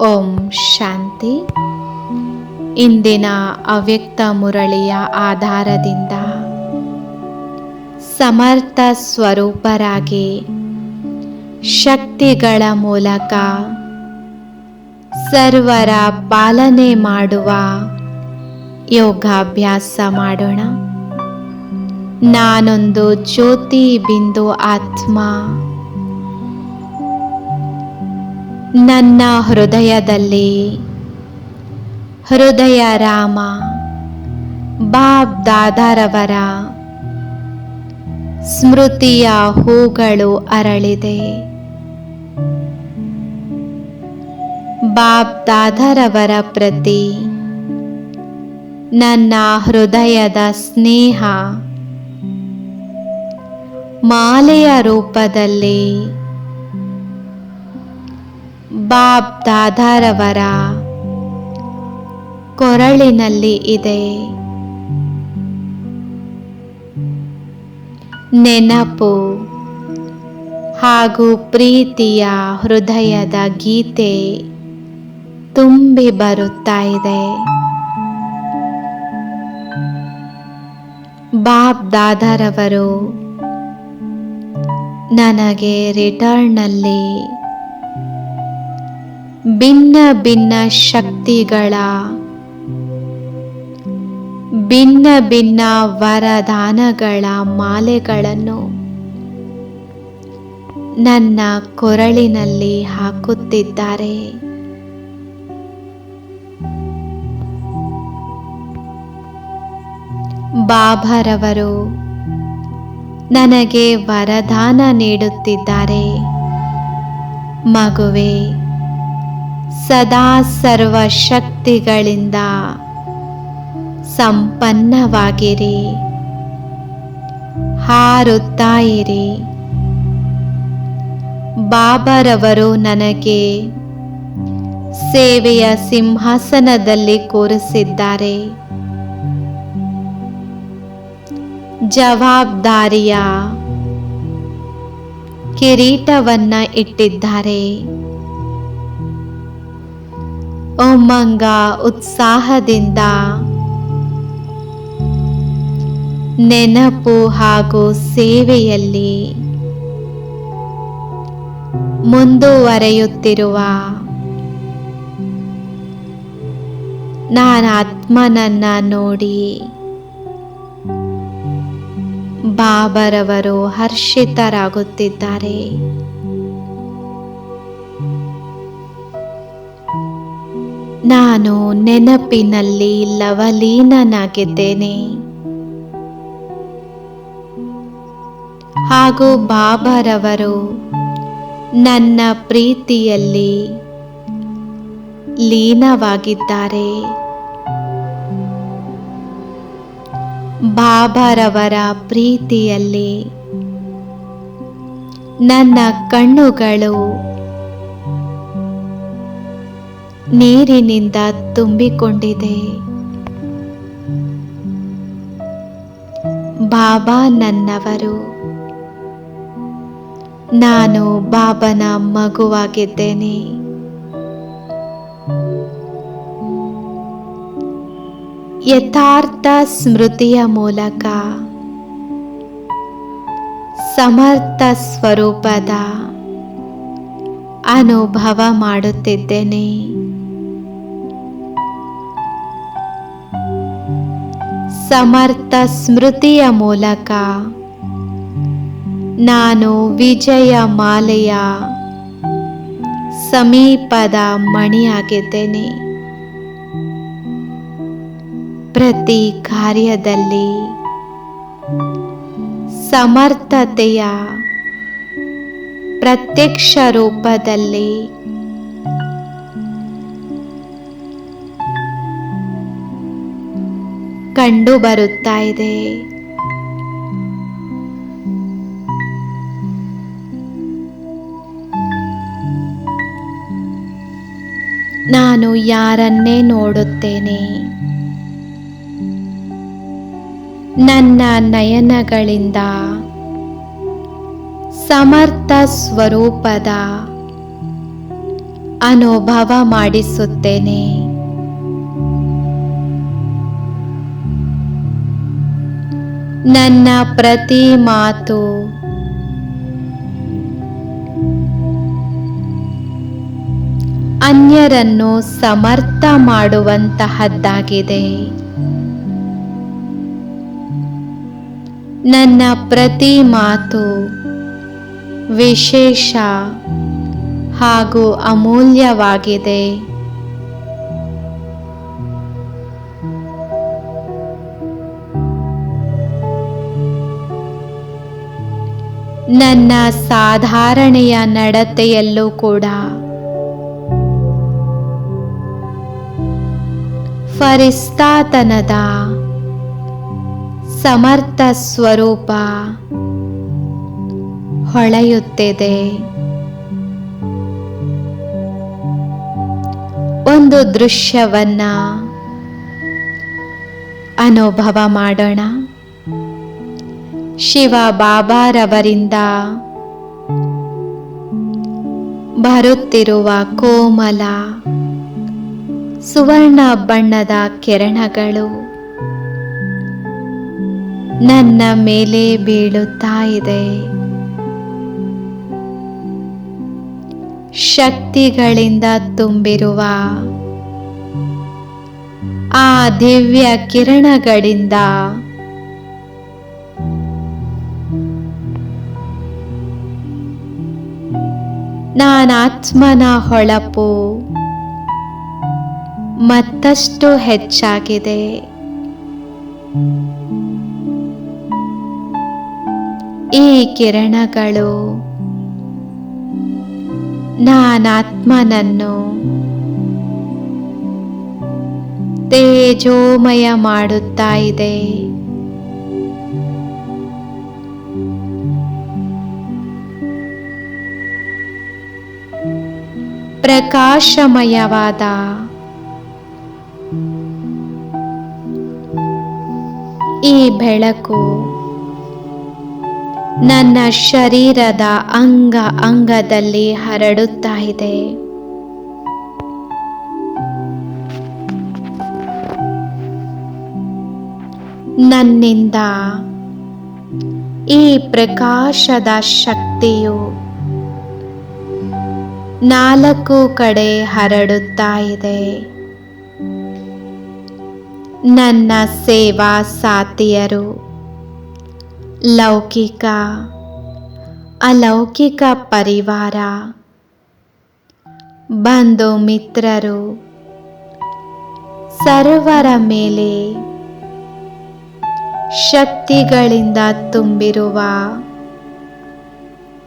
ಓಂ ಶಾಂತಿ. ಇಂದಿನ ಅವ್ಯಕ್ತ ಮುರಳಿಯ ಆಧಾರದಿಂದ ಸಮರ್ಥ ಸ್ವರೂಪರಾಗಿ ಶಕ್ತಿಗಳ ಮೂಲಕ ಸರ್ವರ ಪಾಲನೆ ಮಾಡುವ ಯೋಗಾಭ್ಯಾಸ ಮಾಡೋಣ. ನಾನೊಂದು ಜ್ಯೋತಿ ಬಿಂದು ಆತ್ಮ ನನ್ನ ಹೃದಯದಲ್ಲಿ. ಹೃದಯ ರಾಮ, ಬಾಬ್ ದಾದಾರವರ ಸ್ಮೃತಿಯ ಹೂಗಳು ಅರಳಿದೆ. ಬಾಬ್ ದಾದಾರವರ ಪ್ರತಿ ನನ್ನ ಹೃದಯದ ಸ್ನೇಹ ಮಾಲೆಯ ರೂಪದಲ್ಲಿ ಬಾಬ್ ದಾದಾರವರ ಕೊರಳಿನಲ್ಲಿ ಇದೆ. ನೆನಪು ಹಾಗೂ ಪ್ರೀತಿಯ ಹೃದಯದ ಗೀತೆ ತುಂಬಿ ಬರುತ್ತಾ ಇದೆ. ಬಾಬ್ ದಾದಾರವರು ನನಗೆ ರಿಟರ್ನಲ್ಲಿ ಭಿನ್ನ ಭಿನ್ನ ಶಕ್ತಿಗಳ. ಭಿನ್ನ ಭಿನ್ನ ವರದಾನಗಳ ಮಾಲೆಗಳನ್ನು ನನ್ನ ಕೊರಳಿನಲ್ಲಿ ಹಾಕುತ್ತಿದ್ದಾರೆ. ಬಾಬಾರವರು ನನಗೆ ವರದಾನ ನೀಡುತ್ತಿದ್ದಾರೆ. ಮಗುವೆ ಸದಾ ಸರ್ವ ಶಕ್ತಿಗಳಿಂದ ಸಂಪನ್ನವಾಗಿರಿ. ಹಾರುತ್ತಾ ಇರಿ. ಬಾಬರವರು ನನಗೆ ಸೇವೆಯ ಸಿಂಹಾಸನದಲ್ಲಿ ಕೂರಿಸಿದ್ದಾರೆ. ಜವಾಬ್ದಾರಿಯ ಕಿರೀಟವನ್ನ ಇಟ್ಟಿದ್ದಾರೆ. ಉಮ್ಮಂಗ ಉತ್ಸಾಹದಿಂದ. ನೆನಪು ಹಾಗೂ ಸೇವೆಯಲ್ಲಿ ಮುಂದುವರೆಯುತ್ತಿರುವ ನಾನು ಆತ್ಮನನ್ನ ನೋಡಿ ಬಾಬರವರು ಹರ್ಷಿತರಾಗುತ್ತಿದ್ದಾರೆ. ನಾನು ನೆನಪಿನಲ್ಲಿ ಲವಲೀನನಾಗಿದ್ದೇನೆ. ಹಾಗೂ ಬಾಬರವರು ನನ್ನ ಪ್ರೀತಿಯಲ್ಲಿ ಲೀನವಾಗಿದ್ದಾರೆ. ಬಾಬರವರ ಪ್ರೀತಿಯಲ್ಲಿ ನನ್ನ ಕಣ್ಣುಗಳು ನೀರಿನಿಂದ ತುಂಬಿಕೊಂಡಿದೆ. ಬಾಬಾ ನನ್ನವರು ನಾನು ಬಾಬನ ಮಗುವಾಗಿದ್ದೇನೆ. ಯಥಾರ್ಥ ಸ್ಮೃತಿಯ ಮೂಲಕ ಸಮರ್ಥ ಸ್ವರೂಪದ ಅನುಭವ ಮಾಡುತ್ತಿದ್ದೇನೆ. ಸಮರ್ಥ ಸ್ಮೃತಿಯ ಮೂಲಕ. ನಾನು ವಿಜಯ ಮಾಲೆಯ ಸಮೀಪದ ಮಣಿಯಾಗಿದ್ದೇನೆ. ಪ್ರತಿ ಕಾರ್ಯದಲ್ಲಿ ಸಮರ್ಥತೆಯ ಪ್ರತ್ಯಕ್ಷ ರೂಪದಲ್ಲಿ ಕಂಡು ಬರುತ್ತಾ ಇದೆ. ನಾನು ಯಾರನ್ನೇ ನೋಡುತ್ತೇನೆ? ನನ್ನ ನಯನಗಳಿಂದ ಸಮರ್ಥ ಸ್ವರೂಪದ ಅನುಭವ ಮಾಡಿಸುತ್ತೇನೆ. ನನ್ನ ಪ್ರತಿ ಮಾತು. ಅನ್ಯರನ್ನು ಸಮರ್ಥ ಮಾಡುವಂತಹದ್ದಾಗಿದೆ. ನನ್ನ ಪ್ರತಿ ಮಾತು ವಿಶೇಷ ಹಾಗೂ ಅಮೂಲ್ಯವಾಗಿದೆ. ನನ್ನ ಸಾಧಾರಣೆಯ ನಡತೆಯಲ್ಲೂ ಕೂಡ. ಫರಿಸ್ತಾತನದ ಸಮರ್ಥ ಸ್ವರೂಪ ಹೊಳೆಯುತ್ತಿದೆ. ಒಂದು ದೃಶ್ಯವನ್ನ ಅನುಭವ ಮಾಡೋಣ. ಶಿವ ಬಾಬಾರವರಿಂದ. ಬರುತ್ತಿರುವ ಕೋಮಲ, ಸುವರ್ಣ ಬಣ್ಣದ ಕಿರಣಗಳು ನನ್ನ ಮೇಲೆ ಬೀಳುತ್ತಾ ಇದೆ. ಶಕ್ತಿಗಳಿಂದ ತುಂಬಿರುವ ಆ ದಿವ್ಯ ಕಿರಣಗಳಿಂದ ನಾನಾತ್ಮನ ಹೊಳಪು. ಮತ್ತಷ್ಟು ಹೆಚ್ಚಾಗಿದೆ. ಈ ಕಿರಣಗಳು ನಾನಾತ್ಮನನ್ನು ತೇಜೋಮಯ ಮಾಡುತ್ತಾ ಇದೆ. ಪ್ರಕಾಶಮಯವಾದ. ಈ ಬೆಳಕು ನನ್ನ ಶರೀರದ ಅಂಗ ಅಂಗದಲ್ಲಿ ಹರಡುತ್ತಾ ಇದೆ. ನನ್ನಿಂದ ಈ ಪ್ರಕಾಶದ ಶಕ್ತಿಯು ನಾಲ್ಕು ಕಡೆ ಹರಡುತ್ತಾ ಇದೆ. ನನ್ನ ಸೇವಾ ಸಾಥಿಯರು, ಲೌಕಿಕ, ಅಲೌಕಿಕ ಪರಿವಾರ, ಬಂಧು ಮಿತ್ರರು, ಸರ್ವರ ಮೇಲೆ ಶಕ್ತಿಗಳಿಂದ ತುಂಬಿರುವ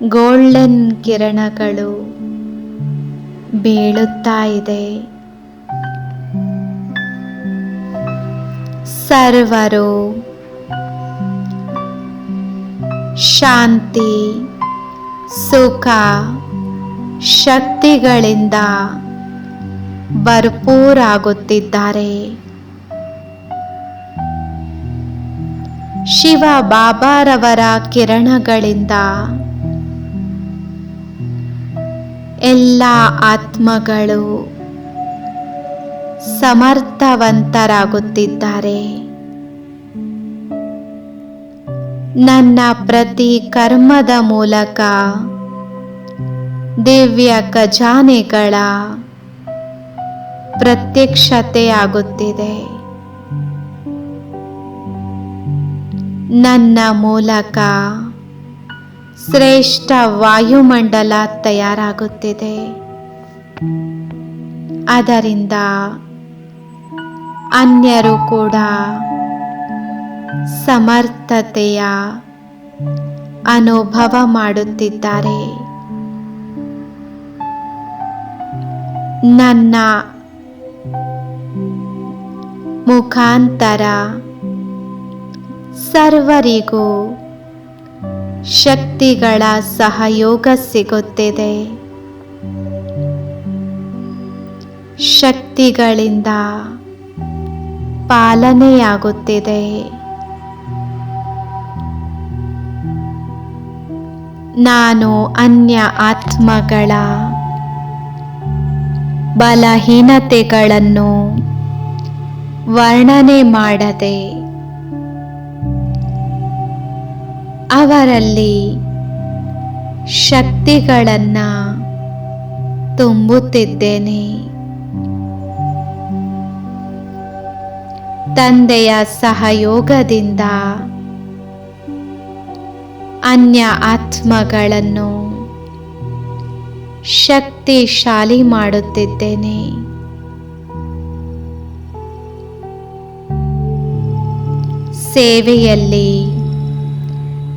ಗೋಲ್ಡನ್ ಕಿರಣಗಳು. ಬೀಳುತ್ತಾ ಇದೆ. ಸರ್ವರು ಶಾಂತಿ ಸುಖ ಶಕ್ತಿಗಳಿಂದ ಭರ್ಪೂರಾಗುತ್ತಿದ್ದಾರೆ. ಶಿವ ಬಾಬಾರವರ ಕಿರಣಗಳಿಂದ ಎಲ್ಲ ಆತ್ಮಗಳು ಸಮರ್ಥವಂತರಾಗುತ್ತಿದ್ದಾರೆ. ನನ್ನ ಪ್ರತಿ ಕರ್ಮದ ಮೂಲಕ ದಿವ್ಯ ಖಜಾನೆಗಳ ಪ್ರತ್ಯಕ್ಷತೆಯಾಗುತ್ತಿದೆ. ನನ್ನ ಮೂಲಕ ಶ್ರೇಷ್ಠ ವಾಯುಮಂಡಲ ತಯಾರಾಗುತ್ತಿದೆ. ಅದರಿಂದ ಅನ್ಯರು ಕೂಡ ಸಮರ್ಥತೆಯ ಅನುಭವ ಮಾಡುತ್ತಿದ್ದಾರೆ. ನನ್ನ ಮುಖಾಂತರ ಸರ್ವರಿಗೂ ಶಕ್ತಿಗಳ ಸಹಯೋಗ ಸಿಗುತ್ತಿದೆ. ಶಕ್ತಿಗಳಿಂದ ಪಾಲನೆಯಾಗುತ್ತಿದೆ. ನಾನು ಅನ್ಯ ಆತ್ಮಗಳ ಬಲಹೀನತೆಗಳನ್ನು ವರ್ಣನೆ ಮಾಡದೆ ಅವರಲ್ಲಿ ಶಕ್ತಿಗಳನ್ನು ತುಂಬುತ್ತಿದ್ದೇನೆ. ತಂದೆಯ ಸಹಯೋಗದಿಂದ ಅನ್ಯ ಆತ್ಮಗಳನ್ನು ಶಕ್ತಿಶಾಲಿ ಮಾಡುತ್ತಿದ್ದೇನೆ. ಸೇವೆಯಲ್ಲಿ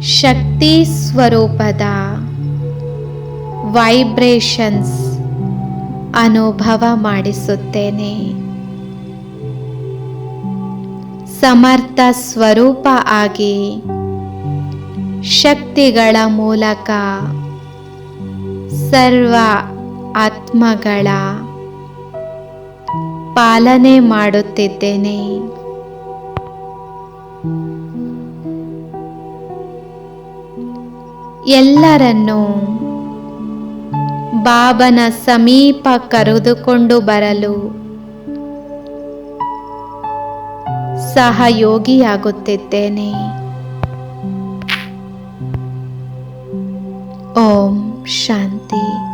ಶಕ್ತಿ ಸ್ವರೂಪದ ವೈಬ್ರೇಷನ್ಸ್ ಅನುಭವ ಮಾಡಿಸುತ್ತೇನೆ. ಸಮರ್ಥ ಸ್ವರೂಪ ಆಗಿ ಶಕ್ತಿಗಳ ಮೂಲಕ ಸರ್ವ ಆತ್ಮಗಳ ಪಾಲನೆ ಮಾಡುತ್ತಿದ್ದೇನೆ. ಎಲ್ಲರನ್ನೂ ಬಾಬನ ಸಮೀಪ ಕರೆದುಕೊಂಡು ಬರಲು ಸಹಯೋಗಿಯಾಗುತ್ತಿದ್ದೇನೆ. ಓಂ ಶಾಂತಿ.